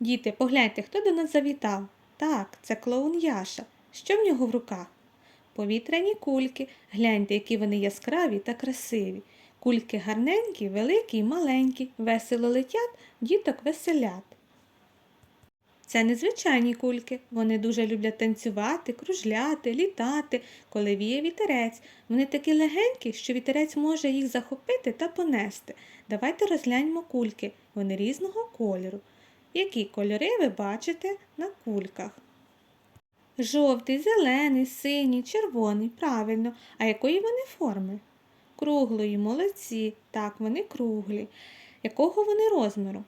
Діти, погляньте, хто до нас завітав. Так, це клоун Яша. Що в нього в руках? Повітряні кульки. Гляньте, які вони яскраві та красиві. Кульки гарненькі, великі й маленькі, весело летять, діток веселят. Це незвичайні кульки. Вони дуже люблять танцювати, кружляти, літати, коли віє вітерець. Вони такі легенькі, що вітерець може їх захопити та понести. Давайте розгляньмо кульки. Вони різного кольору. Які кольори ви бачите на кульках? Жовтий, зелений, синій, червоний. Правильно. А якої вони форми? Круглої, молодці. Так, вони круглі. Якого вони розміру?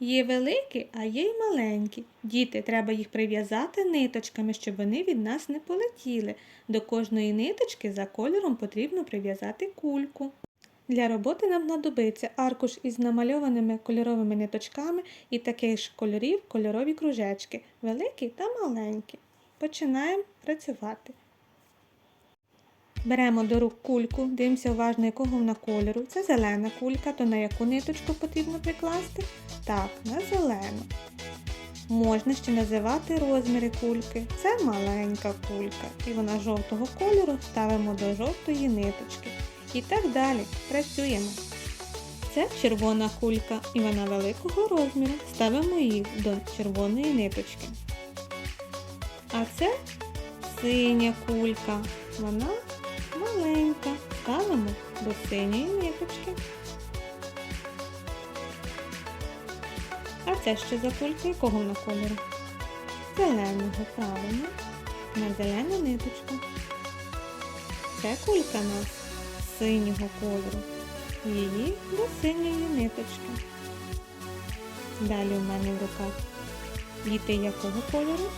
Є великі, а є й маленькі. Діти, треба їх прив'язати ниточками, щоб вони від нас не полетіли. До кожної ниточки за кольором потрібно прив'язати кульку. Для роботи нам знадобиться аркуш із намальованими кольоровими ниточками і таких ж кольорів кольорові кружечки, великі та маленькі. Починаємо працювати. Беремо до рук кульку, дивимося уважно, якого вона кольору. Це зелена кулька, то на яку ниточку потрібно прикласти? Так, на зелену. Можна ще називати розміри кульки. Це маленька кулька, і вона жовтого кольору ставимо до жовтої ниточки. І так далі. Працюємо. Це червона кулька, і вона великого розміру. Ставимо її до червоної ниточки. А це синя кулька. Вона маленька. Ставимо до синьої ниточки. А це що за кулька? Якого вона кольору? Зеленого, правильно. На зелену ниточку. Це кулька нас синього кольору. Її до синьої ниточки. Далі у мене в руках діти якого кольору?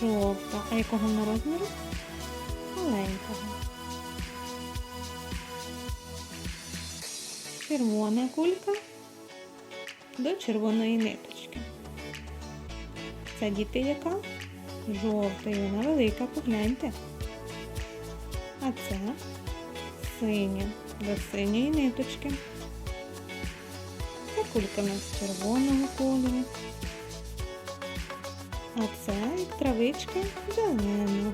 Жовта. А якого вона розміру? Маленького. Червона кулька до червоної ниточки. Це діти яка? Жовта, і вона велика, погляньте. А це синя до синьої ниточки. Це кулька у нас червоного кольору. А це травичка зелена.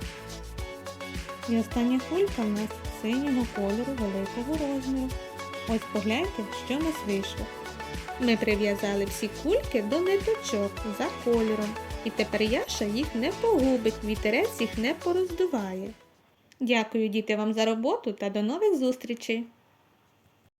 І остання кулька у нас синього кольору великого розміру. Ось погляньте, що в нас вийшло. Ми прив'язали всі кульки до ниточок за кольором. І тепер Яша їх не погубить, вітерець їх не пороздуває. Дякую, діти, вам за роботу та до нових зустрічей!